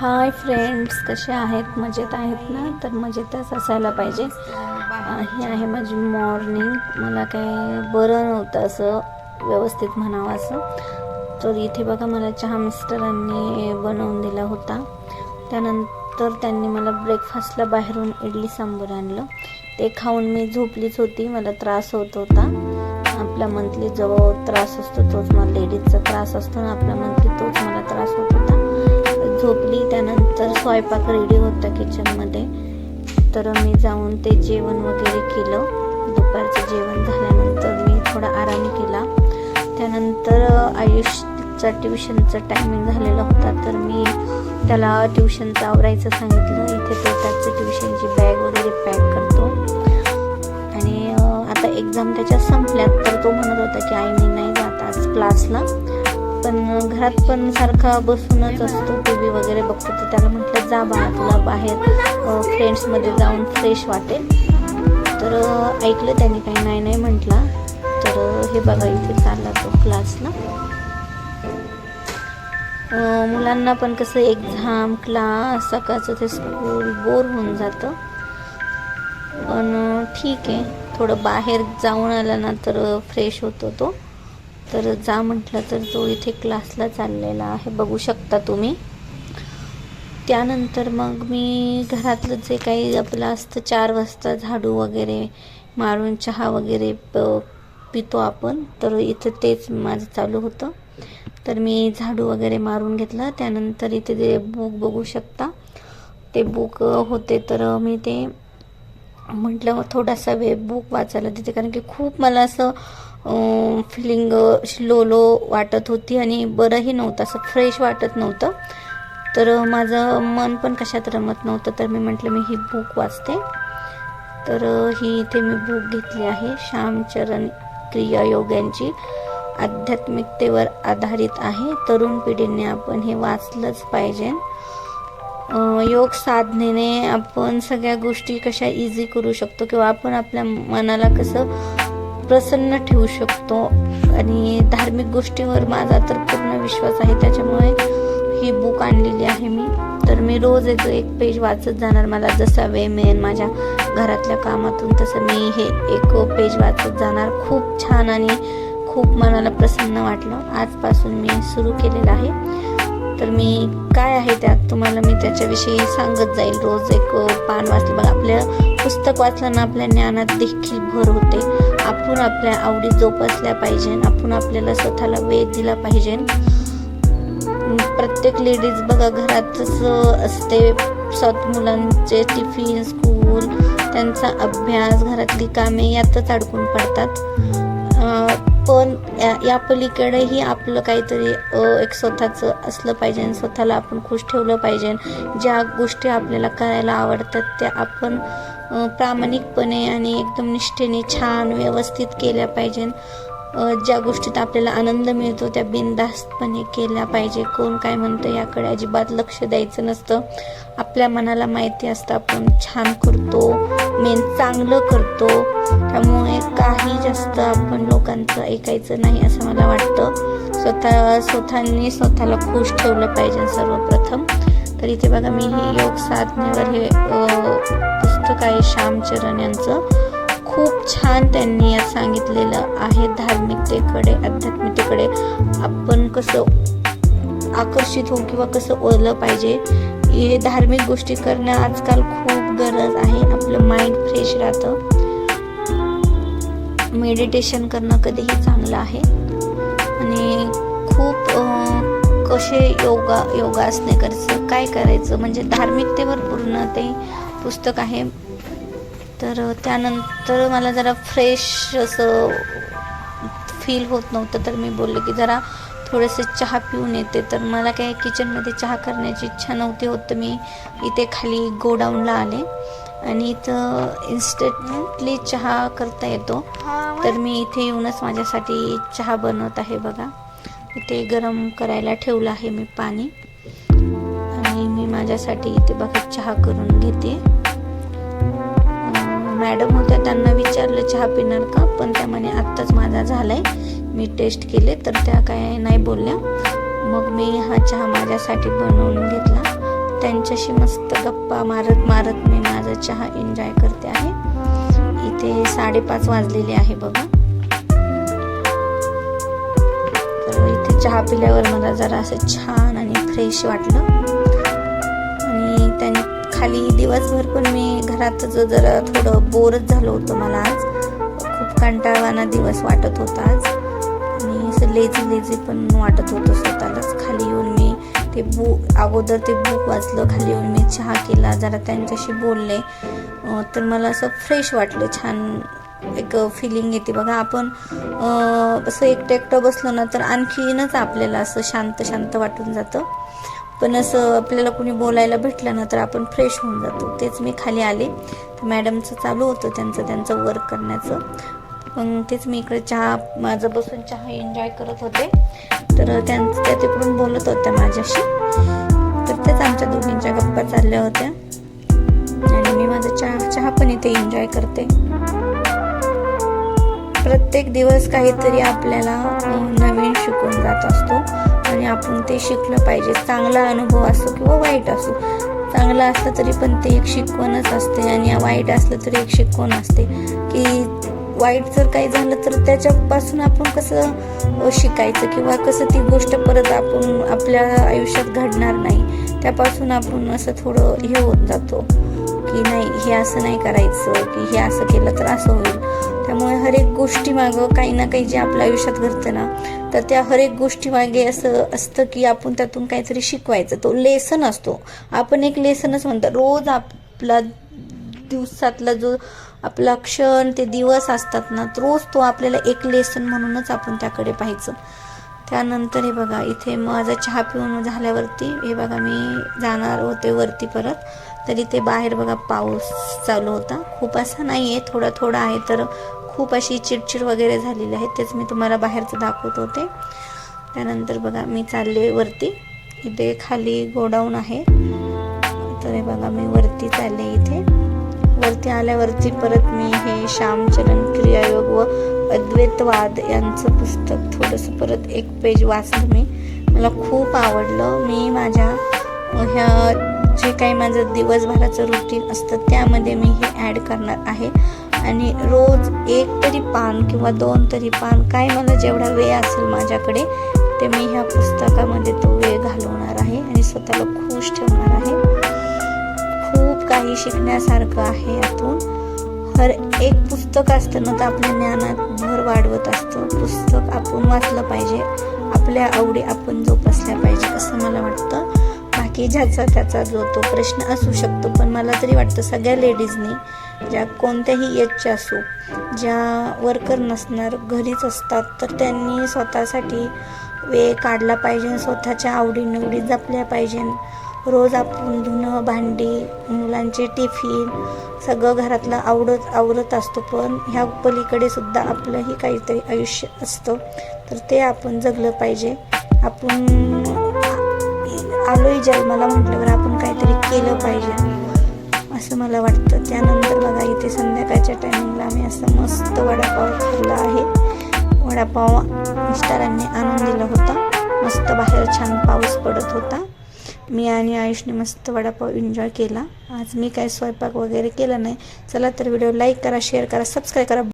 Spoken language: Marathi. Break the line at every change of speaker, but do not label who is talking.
हाय फ्रेंड्स कसे आहेत? मजेत आहेत ना? तर मजेतच असायला पाहिजे. ही आहे माझी मॉर्निंग मला काय बरं नव्हतं असं व्यवस्थित म्हणावं असं तर इथे बघा मला चहा मिस्टरांनी बनवून दिला होता. त्यानंतर त्यांनी मला ब्रेकफास्टला बाहेरून इडली सांबर आणलं. ते खाऊन मी झोपलीच होती. मला त्रास होत होता. आपला मंथली जो त्रास असतो तोच. मला लेडीजचा त्रास असतो ना आपला मंथली तोच मला त्रास होत होता. झोपली त्यानंतर स्वयंपाक रेडी होता किचनमध्ये तर मी जाऊन ते जेवण वगैरे केलं. दुपारचं जेवण झाल्यानंतर मी थोडा आराम केला. त्यानंतर आयुषचा ट्युशनचा टायमिंग झालेला होता. तर मी त्याला ट्युशनचं आवरायचं सांगितलं. इथे तो त्याचं ट्युशनची बॅग वगैरे पॅक करतो. आणि आता एक्झाम त्याच्या संपल्यात. तर तो म्हणत होता की आई मी नाही जात आज क्लासला पण घरात पण सारखा बसूनच असतो. टी व्ही वगैरे बघतो तर त्याला म्हटलं जा बा तुला बाहेर फ्रेंड्समध्ये जाऊन फ्रेश वाटेल. तर ऐकलं त्याने काही नाही नाही म्हटला. तर हे बघा इथे चालला तो क्लासला मुलांना पण कसं एक्झाम क्लास सकाळचं ते स्कूल बोर होऊन जातं. पण ठीक आहे. थोडं बाहेर जाऊन आला ना तर फ्रेश होतो तो. तर जा म्हटलं तर तो इथे क्लासला चाललेला आहे. बघू शकता तुम्ही. त्यानंतर मग मी घरातलं जे काही आपलं असतं चार वाजता झाडू वगैरे मारून चहा वगैरे प पितो आपण. तर इथं तेच माझं चालू होतं. तर मी झाडू वगैरे मारून घेतला. त्यानंतर इथे जे बुक बघू शकता. ते बुक होते. तर मी ते म्हटलं थोडासा वेळ बुक वाचायला तिथे कारण की खूप मला असं फिलिंग लो लो वाटत होती आणि बरंही नव्हतं असं फ्रेश वाटत नव्हतं. तर माझं मन पण कशात रमत नव्हतं तर मी म्हटलं मी ही बुक वाचते. तर ही इथे मी बुक घेतली आहे श्यामचरण क्रिया योगांची आध्यात्मिकतेवर आधारित आहे. तरुण पिढीने आपण हे वाचलंच पाहिजे. योग साधनेने आपण सगळ्या गोष्टी कशा इझी करू शकतो किंवा आपण आपल्या मनाला कसं प्रसन्न ठेवू शकतो. आणि धार्मिक गोष्टीवर माझा तर पूर्ण विश्वास आहे. त्याच्यामुळे ही बुक आणलेली आहे मी. तर मी रोज एक एक पेज वाचत जाणार. मला जसा वेळ मिळेल माझ्या घरातल्या कामातून तसं मी हे एक पेज वाचत जाणार. खूप छान आणि खूप मनाला प्रसन्न वाटलं. आजपासून मी सुरू केलेलं आहे. तर मी काय आहे त्यात? तुम्हाला मी त्याच्याविषयी सांगत जाईल. रोज एक पान वाचलं. बघा आपल्या पुस्तक वाचल्यानं आपल्या ज्ञानात देखील भर होते. आपण आपल्या आवडी जोपासल्या पाहिजे आपण आपल्याला स्वतःला वेळ दिला पाहिजे. प्रत्येक लेडीज बघा घरातच असते स्वत मुलांचे टिफिन स्कूल त्यांचा अभ्यास घरातली कामे यातच अडकून पडतात. पण या या पलीकडेही आपलं काहीतरी एक स्वतःचं असलं पाहिजे आणि स्वतःला आपण खुश ठेवलं पाहिजे. ज्या गोष्टी आपल्याला करायला आवडतात त्या आपण प्रामाणिकपणे आणि एकदम निष्ठेने छान व्यवस्थित केल्या पाहिजे ज्या गोष्टीत आपल्याला आनंद मिळतो त्या बिनधास्तपणे केल्या पाहिजे. कोण काय म्हणतं याकडे अजिबात लक्ष द्यायचं नसतं. आपल्या मनाला माहिती असतं आपण छान करतो मेन चांगलं करतो. त्यामुळे काही जास्त आपण लोकांचं ऐकायचं नाही असं मला वाटतं. स्वतः स्वतःनी स्वतःला खुश ठेवलं पाहिजे सर्वप्रथम. तर इथे बघा मी ही योग साधनेवर हे पुस्तक आहे श्यामचरण यांचं. खूप छान त्यांनी सांगितलेलं आहे धार्मिकतेकडे आध्यात्मिकतेकडे. आपण कसं आकर्षित होऊ किंवा कसं ओरलं पाहिजे हे धार्मिक गोष्टी करणं आजकाल खूप गरज आहे. आपलं माइंड फ्रेश राहतं. मेडिटेशन करणं कधीही चांगलं आहे. आणि खूप कसे योगा योगासने करायचं काय करायचं? म्हणजे धार्मिकतेवर पूर्ण ते पुस्तक आहे. तर त्यानंतर मला जरा फ्रेश असं फील होत नव्हतं तर मी बोलले की जरा थोडेसे चहा पिऊन येते. तर मला काही किचनमध्ये चहा करण्याची इच्छा नव्हती होत तर मी इथे खाली गोडाऊनला आले. आणि इथं इन्स्टंटली चहा करता येतो. तर मी इथे येऊनच माझ्यासाठी चहा बनवत आहे बघा. इथे गरम करायला ठेवलं आहे मी पाणी. आणि मी माझ्यासाठी इथे बघा चहा करून घेते. मॅडम होत्या त्यांना विचारलं चहा पिणार का? पण त्या म्हणे आत्ताच माझा झालाय. मी टेस्ट केले तर त्या काय नाही बोलल्या. मग मी हा चहा माझ्यासाठी बनवून घेतला. त्यांच्याशी मस्त गप्पा मारत मारत मी माझा चहा एन्जॉय करते आहे. इथे साडेपाच वाजलेले आहे बघा. तर इथे चहा पिल्यावर मला जरा असं छान आणि फ्रेश वाटलं. खाली दिवसभर पण मी घरातच जरा थोडं बोरच झालं होतं मला आज. खूप कंटाळवाना दिवस वाटत होता आज. आणि असं लेझी लेझी पण वाटत होतं स्वतःलाच. खाली येऊन मी ते बुक अगोदर ते बुक वाचलं खाली येऊन मी चहा केला जरा त्यांच्याशी बोलले. तर मला असं फ्रेश वाटलं छान एक फिलिंग येते. बघा आपण असं एकटं एकटं बसलो ना तर आणखीनच आपल्याला असं शांत शांत वाटून जातं. पण असं आपल्याला कुणी बोलायला भेटलं ना तर आपण फ्रेश होऊन जातो. तेच मी खाली आले. तर मॅडमचं चालू होतं त्यांचं त्यांचं वर्क करण्याचं. मग तेच मी इकडे चहा माझं बसून चहा एन्जॉय करत होते. तर त्यांचं त्या तिकडून बोलत होत्या माझ्याशी. तर तेच आमच्या दोघींच्या गप्पा चालल्या होत्या. आणि मी माझा चहा चहा पण इथे एन्जॉय करते. प्रत्येक दिवस काहीतरी आपल्याला नवीन शिकून जात असतो. आणि आपण ते शिकलं पाहिजे. चांगला अनुभव असो किंवा वाईट असो. चांगला असलं तरी पण ते एक शिकवणच असते आणि वाईट असलं तरी एक शिकवण असते. की वाईट जर काही झालं तर त्याच्यापासून आपण कसं शिकायचं किंवा कसं ती गोष्ट परत आपण आपल्या आयुष्यात घडणार नाही. त्यापासून आपण असं थोडं हे होत जातो. की नाही हे असं नाही करायचं की हे असं केलं तर असं होईल. त्यामुळे हर एक गोष्टी मागं काही ना काही जे आपल्या आयुष्यात घडतं ना तर त्या हर एक गोष्टी मागे असं असतं की आपण त्यातून काहीतरी शिकवायचं. तो लेसन असतो. आपण एक लेसनच म्हणतो. रोज आपला दिवसातला जो आपला क्षण ते दिवस असतात ना रोज तो आपल्याला एक लेसन म्हणूनच आपण त्याकडे पाहायचं. त्यानंतर हे बघा इथे माझा चहा पिऊन झाल्यावरती हे बघा मी जाणार होते वरती परत. तर इथे बाहेर बघा पाऊस चालू होता. खूप असा नाही आहे थोडा थोडा आहे तर खूप अशी चिडचिड वगैरे झालेली आहे तेच मी तुम्हाला बाहेरचं दाखवत. होते त्यानंतर बघा मी चालले वरती. इथे खाली गोडाऊन आहे. तर हे बघा मी वरती चालले इथे. वरती आल्यावरती परत मी हे श्यामचरण क्रियायोग व अद्वैतवाद यांचं पुस्तक थोडंसं परत एक पेज वाचलं मी. मला खूप आवडलं. मी माझ्या ह्या जे काही माझं दिवसभराचं रुटीन असतं त्यामध्ये मी हे ॲड करणार आहे. आणि रोज एक तरी पान किंवा दोन तरी पान काय मला जेवढा वेळ असेल माझ्याकडे ते मी ह्या पुस्तकामध्ये तो वेळ घालवणार आहे आणि स्वतःला खुश ठेवणार आहे. खूप काही शिकण्यासारखं आहे यातून. हर एक पुस्तक असतं ना तर आपल्या ज्ञानात भर वाढवत असतं. पुस्तक आपण वाचलं पाहिजे आपल्या आवडी आपण जोपासल्या पाहिजे असं मला वाटतं. बाकी ज्याचा त्याचा जो तो प्रश्न असू शकतो पण मला तरी वाटतं सगळ्या लेडीजनी ज्या कोणत्याही एजच्या असो ज्या वर्कर नसणार घरीच असतात तर त्यांनी स्वतःसाठी वेळ काढला पाहिजे स्वतःच्या आवडीनिवडी जपल्या पाहिजे. रोज आपण धुणं भांडी मुलांचे टिफिन सगळं घरातलं आवडत आवरत असतो पण ह्या पलीकडे सुद्धा आपलंही काहीतरी आयुष्य असतं. तर ते आपण जगलं पाहिजे. आपण आलोही जन्माला म्हटल्यावर आपण काहीतरी केलं पाहिजे. मला वाटतं त्यानंतर बघा इथे संध्याकाळच्या टायमिंगला आम्ही असं मस्त वडापाव खाल्ला आहे. वडापाव मिस्टरांनी आणून दिला होता. मस्त बाहेर छान पाऊस पडत होता. मी आणि आयुषने मस्त वडापाव एन्जॉय केला. आज मी काय स्वयंपाक वगैरे केला नाही. चला तर व्हिडिओ लाईक करा शेअर करा सबस्क्राईब करा.